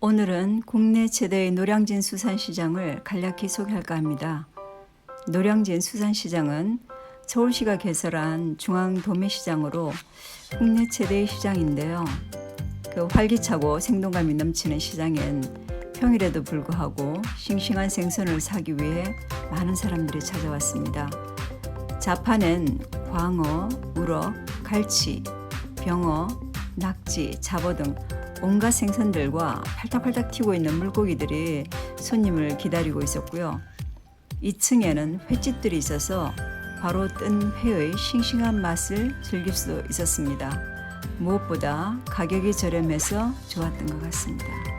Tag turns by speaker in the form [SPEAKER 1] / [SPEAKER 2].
[SPEAKER 1] 오늘은 국내 최대의 노량진 수산시장을 간략히 소개할까 합니다. 노량진 수산시장은 서울시가 개설한 중앙 도매시장으로 국내 최대의 시장인데요. 그 활기차고 생동감이 넘치는 시장엔 평일에도 불구하고 싱싱한 생선을 사기 위해 많은 사람들이 찾아왔습니다. 자판엔 광어, 우럭, 갈치, 병어, 낙지, 잡어 등 온갖 생선들과 팔딱팔딱 튀고 있는 물고기들이 손님을 기다리고 있었고요. 2층에는 횟집들이 있어서 바로 뜬 회의 싱싱한 맛을 즐길 수 있었습니다. 무엇보다 가격이 저렴해서 좋았던 것 같습니다.